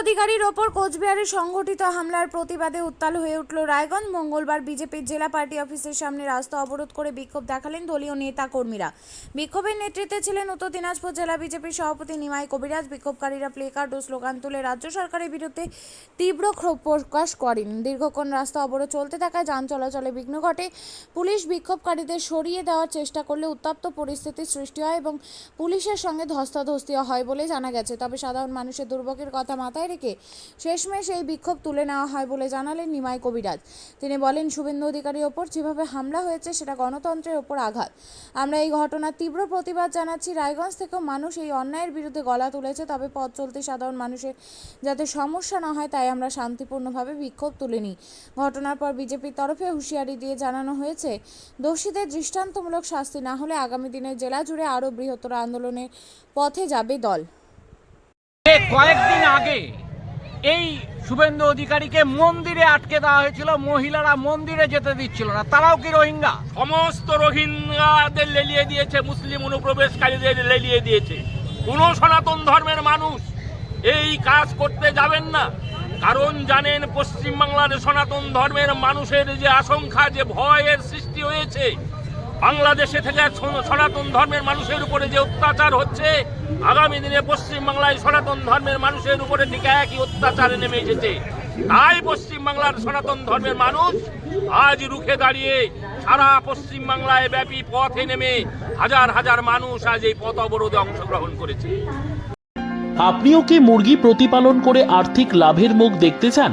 অধিকারীর ওপর কোচবিহারে সংঘটিত হামলার প্রতিবাদে উত্তাল হয়ে উঠল রায়গঞ্জ। মঙ্গলবার বিজেপির জেলা পার্টি অফিসের সামনে রাস্তা অবরোধ করে বিক্ষোভ দেখালেন দলীয় নেতা কর্মীরা। বিক্ষোভের নেতৃত্বে ছিলেন উত্তর দিনাজপুর জেলা বিজেপির সভাপতি নিমাই কবিরাজ। বিক্ষোভকারীরা প্লেকার্ড ও স্লোগান তুলে রাজ্য সরকারের বিরুদ্ধে তীব্র ক্ষোভ প্রকাশ করেন। দীর্ঘক্ষণ রাস্তা অবরোধ চলতে থাকায় যান চলাচলে বিঘ্ন ঘটে। পুলিশ বিক্ষোভকারীদের সরিয়ে দেওয়ার চেষ্টা করলে উত্তপ্ত পরিস্থিতির সৃষ্টি হয় এবং পুলিশের সঙ্গে ধস্তাধস্তি হয় বলে জানা গেছে। তবে সাধারণ মানুষের দুর্ভোগের কথা মাথায় রেখে শেষমেশ এই বিক্ষোভ তুলে নেওয়া হয় বলে জানালেন নিমাই কবিরাজ। তিনি বলেন, শুভেন্দু অধিকারীর ওপর যেভাবে হামলা হয়েছে, সেটা গণতন্ত্রের ওপর আঘাত। আমরা এই ঘটনার তীব্র প্রতিবাদ জানাচ্ছি। রায়গঞ্জ থেকেও মানুষ এই অন্যায়ের বিরুদ্ধে গলা তুলেছে, তবে পথ চলতে সাধারণ মানুষের যাতে সমস্যা না হয়, তাই আমরা শান্তিপূর্ণভাবে বিক্ষোভ তুলে নিই। ঘটনার পর বিজেপির তরফে হুঁশিয়ারি দিয়ে জানানো হয়েছে, দোষীদের দৃষ্টান্তমূলক শাস্তি না হলে আগামী দিনে জেলা জুড়ে আরও বৃহত্তর আন্দোলনের পথে যাবে দল। কয়েকদিন আগে এই শুভেন্দু অধিকারীকে মন্দিরে আটকে দেওয়া হয়েছিল, মহিলারা মন্দিরে যেতে দিচ্ছিল না। তারাও কি রোহিঙ্গা? সমস্ত রোহিঙ্গাদের লেলিয়ে দিয়েছে, মুসলিম অনুপ্রবেশকারীদের লেলিয়ে দিয়েছে। কোন সনাতন ধর্মের মানুষ এই কাজ করতে যাবেন না। কারণ জানেন, পশ্চিমবাংলার সনাতন ধর্মের মানুষের যে আশঙ্কা, যে ভয়ের সৃষ্টি হয়েছে বাংলাদেশে থেকে সনাতন ধর্মের মানুষের উপরে যে অত্যাচার হচ্ছে, আগামী দিনে পশ্চিমবাংলায় সনাতন ধর্মের মানুষের উপরে ঠিক একই অত্যাচারে নেমে এসেছে। তাই পশ্চিমবাংলার সনাতন ধর্মের মানুষ আজ রুখে দাঁড়িয়ে সারা পশ্চিমবাংলায় ব্যাপী পথে নেমে হাজার হাজার মানুষ আজ এই পথ অবরোধে অংশগ্রহণ করেছে। আপনিও কি মুরগি প্রতিপালন করে আর্থিক লাভের মুখ দেখতে চান?